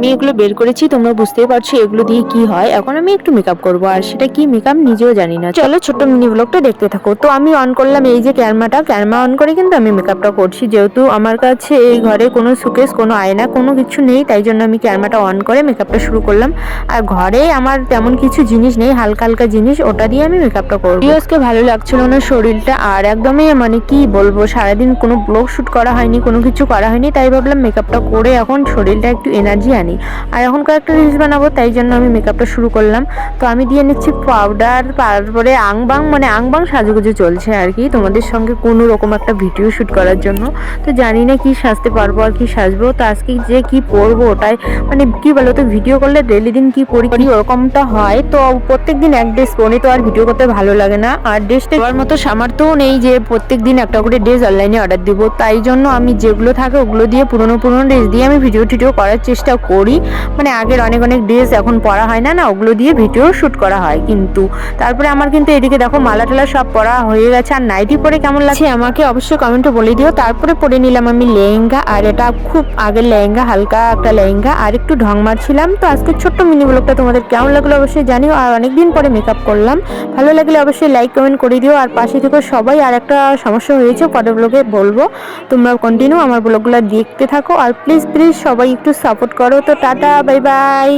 আমি এগুলো বের করেছি, তোমরা বুঝতেই পারছ এগুলো দিয়ে কি হয়। এখন আমি একটু মেকআপ করব, আর সেটা কি মেকআপ নিজেও জানি না। চলো ছোট্ট মিনি ব্লগটা দেখতে থাকো। তো আমি অন করলাম এই যে ক্যামেরাটা ক্যামেরা অন করে কিন্তু আমি মেকআপটা করছি, যেহেতু আমার কাছে এই ঘরে কোনো সুকেস কোনো আয়না, কোনো কিছু নেই, তাই জন্য আমি ক্যামেরাটা অন করে মেকআপটা শুরু করলাম। আর ঘরে আমার তেমন কিছু জিনিস নেই, হালকা হালকা জিনিস, ওটা দিয়ে আমি মেকআপটা করব। আজকে ভালো লাগছিল না শরীরটা, আর একদমই মানে কি বলব, সারাদিন কোনো ব্লগ শ্যুট করা হয়নি, কোনো কিছু করা হয়নি, তাই ভাবলাম মেকআপটা করে এখন শরীরটা একটু এনার্জি আনি। আর এখন কয়েকটা রিলস বানাবো, তাই জন্য আমি মেকআপটা শুরু করলাম। তো আমি দিয়ে নিচ্ছি পাউডার তারপরে আংবাং মানে আংবাং সাজুগুজু চলছে আর কি, তোমাদের সঙ্গে কোনো রকম একটা ভিডিও শ্যুট করার জন্য। তো জানি না কি সাজতে পারব আর কি সাজবো, তো আজকে যে কি পরবো ওটাই মানে কি বলো তো ভিডিও করলে ডেলি দিন কি পরি করি ওরকমটা হয়। তো প্রত্যেক দিন এক ড্রেস পরি, তো আর ভিডিও করতে ভালো লাগে না। আর ড্রেসটা দেওয়ার মতো সামর্থ্যও নেই যে প্রত্যেক দিন একটা করে ড্রেস অনলাইনে অর্ডার দিব। তাই জন্য আমি যেগুলো থাকে ওগুলো দিয়ে পুরনো পুরনো ড্রেস দিয়ে আমি ভিডিও টিডিও করার চেষ্টা করি। মানে আগের অনেক অনেক ড্রেস এখন পরা হয় না না, ওগুলো দিয়ে ভিডিও শ্যুট করা হয় কিন্তু। তারপরে আমার কিন্তু এদিকে দেখো মালা টালা সব পরা হয়ে গেছে। আর নাইটি পরে কেমন লাগছে আমাকে অবশ্যই কমেন্টে বলে দিও। তারপরে পরে নিলাম আমি লেহেঙ্গা, আর এটা খুব আগের লেহেঙ্গা, হালকা একটা লেহেঙ্গা, আর একটু ঢং মারছিলাম। তো আজকে ছোট্ট মিনি ব্লগটা তোমাদের কেমন লাগল অবশ্যই জানিও। আর অনেকদিন পরে মেকআপ করলাম। ভালো লাগলে অবশ্যই লাইক কমেন্ট করে দিও। আর পাশে থেকে সবাই। আর একটা সমস্যা হয়েছে, পরের ব্লগে বলব। তোমরা কন্টিনিউ আমার ব্লগগুলো দেখতে থাকো। আর প্লিজ প্লিজ সবাই একটু সাপোর্ট করো। তো টাটা বাই বাই।